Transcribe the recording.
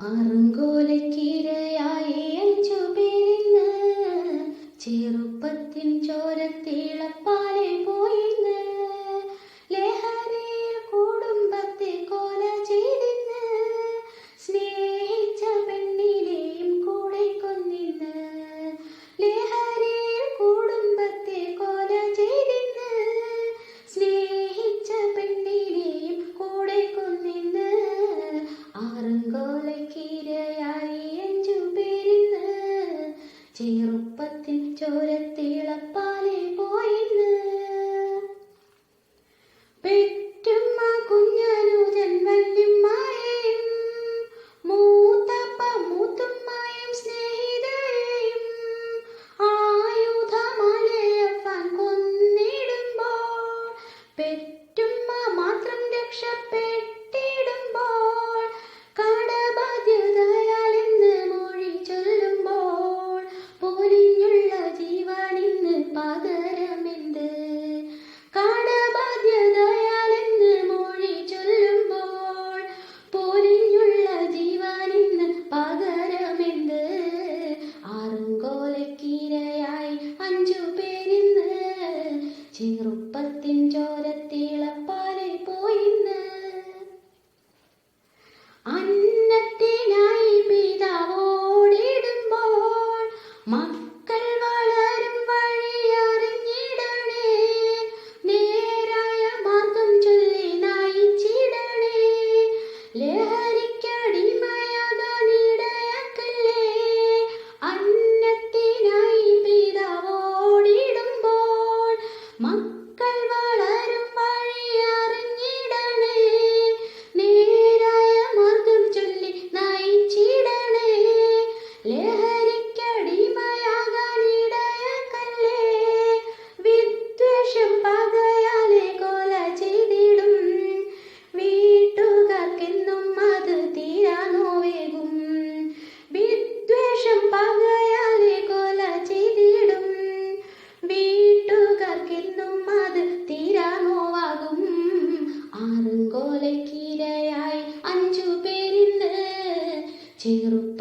ആറുംകോലക്കിരയായി ചുപിരിന്ന് ചെറുപ്പത്തിൻ ചോരത്തിളപ്പാലെ പോയിന്ന് ലഹരിയിൽ കുടുംബത്തെ കൊല ചെയ്തിന്ന് സ്നേഹിച്ച പെണ്ണിനെയും കൂടെ കൊന്നിന്ന് ലഹരിയിൽ കുടുംബത്തെ കൊല ചെറുപ്പത്തിൽ ചോരത്തിളപ്പ കുളത്തിൻ ചോരത്തിളപ്പാലിൽ പോയിന്ന്. അന്നത്തിനായി പിതാവോടിടുമ്പോൾ മക്കൾ വളരും വഴി നേരായ മാർഗം ചൊല്ലി നയിച്ചിടണേ. ലഹരിക്കടിമയാകാനിടയാക്കല്ലേ. cheiro.